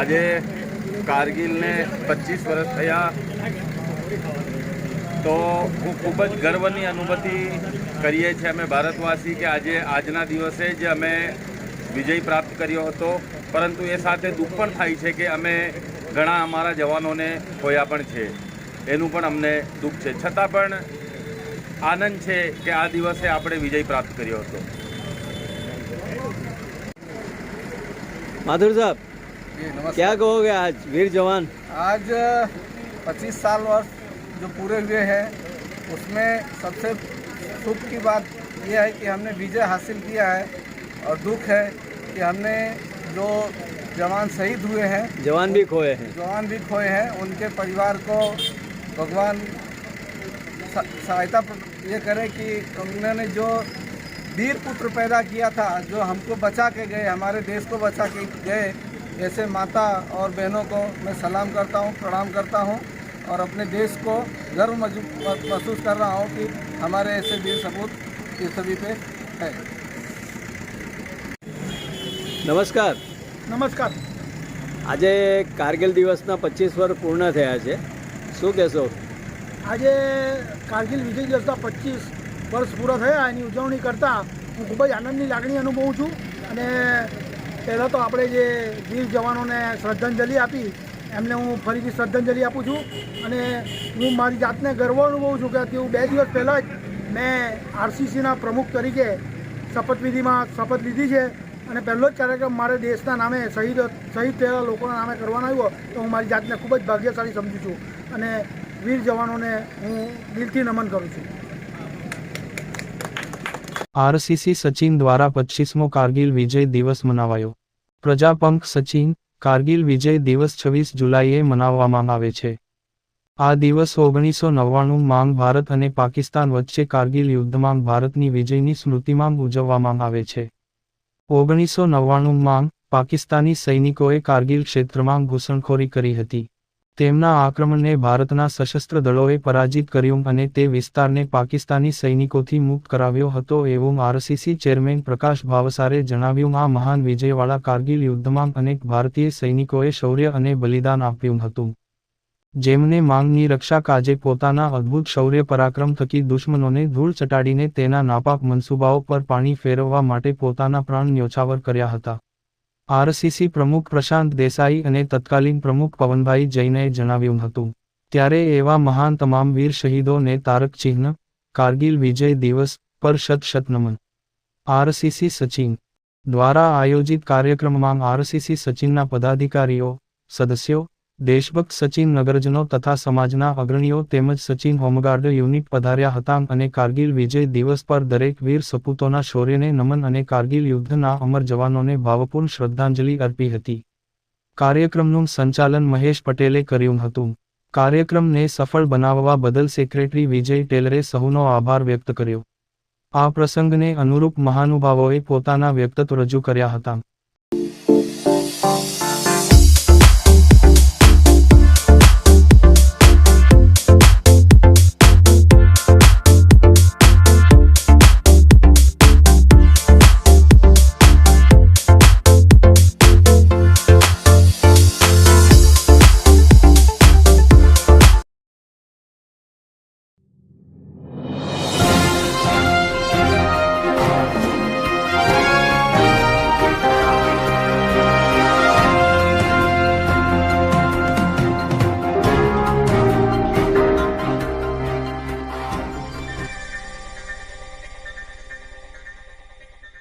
આજે કારગિલને પચીસ વર્ષ થયા. તો હું ખૂબ જ ગર્વની અનુભૂતિ કરીએ છીએ અમે ભારતવાસી કે આજે આજના દિવસે જ અમે વિજય પ્રાપ્ત કર્યો હતો. પરંતુ એ સાથે દુઃખ પણ થાય છે કે અમે ઘણા અમારા જવાનોને ખોયા પણ છે. એનું પણ અમને દુઃખ છે. છતાં પણ આનંદ છે કે આ દિવસે આપણે વિજય પ્રાપ્ત કર્યો હતો. માધુર સાહેબ क्या कहोगे आज वीर जवान? आज 25 साल वर्ष जो पूरे हुए हैं उसमें सबसे सुख की बात यह है कि हमने विजय हासिल किया है और दुख है कि हमने जो जवान शहीद हुए हैं जवान भी खोए हैं। जवान भी खोए हैं उनके परिवार को भगवान सहायता ये करे कि उन्होंने जो वीर पुत्र पैदा किया था जो हमको बचा के गए हमारे देश को बचा के गए ऐसे माता और बहनों को मैं सलाम करता हूँ प्रणाम करता हूँ और अपने देश को गर्व मजू- महसूस कर रहा हूँ कि हमारे ऐसे वीर सपूत इस सभी पे है નમસ્કાર नमस्कार આજે કારગિલ દિવસના પચીસ વર્ષ પૂર્ણ થયા છે શું કહેશો આજે કારગિલ વિજય દિવસના પચીસ વર્ષ પૂરા થયા એની ઉજવણી કરતાં હું ખૂબ જ આનંદની લાગણી અનુભવું છું અને પહેલાં તો આપણે જે વીર જવાનોને શ્રદ્ધાંજલિ આપી, એમને હું ફરીથી શ્રદ્ધાંજલિ આપું છું અને હું મારી જાતને ગર્વ અનુભવું છું કે તેવું બે દિવસ પહેલાં જ મેં આરસીસીના પ્રમુખ તરીકે શપથવિધિમાં શપથ લીધી છે અને પહેલો જ કાર્યક્રમ મારે દેશના નામે શહીદ શહીદ થયેલા લોકોના નામે કરવાનો આવ્યો, તો હું મારી જાતને ખૂબ જ ભાગ્યશાળી સમજું છું અને વીર જવાનોને હું દિલથી નમન કરું છું. આરસીસી સચિન દ્વારા પચીસમો કારગિલ વિજય દિવસ મનાવાયો. પ્રજાપંખ સચિન, કારગિલ વિજય દિવસ છવ્વીસ જુલાઈએ મનાવવામાં આવે છે. આ દિવસ ઓગણીસો નવ્વાણું માંગ ભારત અને પાકિસ્તાન વચ્ચે કારગિલ યુદ્ધમાં ભારતની વિજયની સ્મૃતિમાં ઉજવવામાં આવે છે. ઓગણીસો નવ્વાણું માંગ પાકિસ્તાની સૈનિકોએ કારગિલ ક્ષેત્રમાં ઘૂસણખોરી કરી હતી. તેમના આક્રમણને ભારતના સશસ્ત્ર દળોએ પરાજિત કર્યું અને તે વિસ્તારને પાકિસ્તાની સૈનિકોથી મુક્ત કરાવ્યો હતો એવું આરસીસી ચેરમેન પ્રકાશ ભાવસારે જણાવ્યું. આ મહાન વિજયવાળા કારગિલ યુદ્ધમાં અનેક ભારતીય સૈનિકોએ શૌર્ય અને બલિદાન આપ્યું હતું. જેમને માંગની રક્ષા કાજે પોતાના અદ્ભુત શૌર્ય પરાક્રમ થકી દુશ્મનોને ધૂળ ચટાડીને તેના નાપાક મનસૂબાઓ પર પાણી ફેરવવા માટે પોતાના પ્રાણ ન્યોછાવર કર્યા હતા. આરસીસી પ્રમુખ પ્રશાંત દેસાઈ અને તત્કાલીન પ્રમુખ પવનભાઈ જૈને જણાવ્યું હતું. ત્યારે એવા મહાન તમામ વીર શહીદોને તારક ચિહ્ન, કારગિલ વિજય દિવસ, પર શત શત નમન. આરસીસી સચિન દ્વારા આયોજિત કાર્યક્રમમાં આરસીસી સચિનના પદાધિકારીઓ, સદસ્યો દેશભક્ત સચિન નગરજનો તથા સમાજના અગ્રણીઓ તેમજ સચિન હોમગાર્ડ યુનિટ પધાર્યા હતા અને કારગિલ વિજય દિવસ પર દરેક વીર સપૂતોના શૌર્યને નમન અને કારગિલ યુદ્ધના અમર જવાનોને ભાવપૂર્ણ શ્રદ્ધાંજલિ અર્પી હતી. કાર્યક્રમનું સંચાલન મહેશ પટેલે કર્યું હતું. કાર્યક્રમને સફળ બનાવવા બદલ સેક્રેટરી વિજય ટેલરે સહુનો આભાર વ્યક્ત કર્યો. આ પ્રસંગને અનુરૂપ મહાનુભાવોએ પોતાના વ્યક્તત્વ રજૂ કર્યા હતા.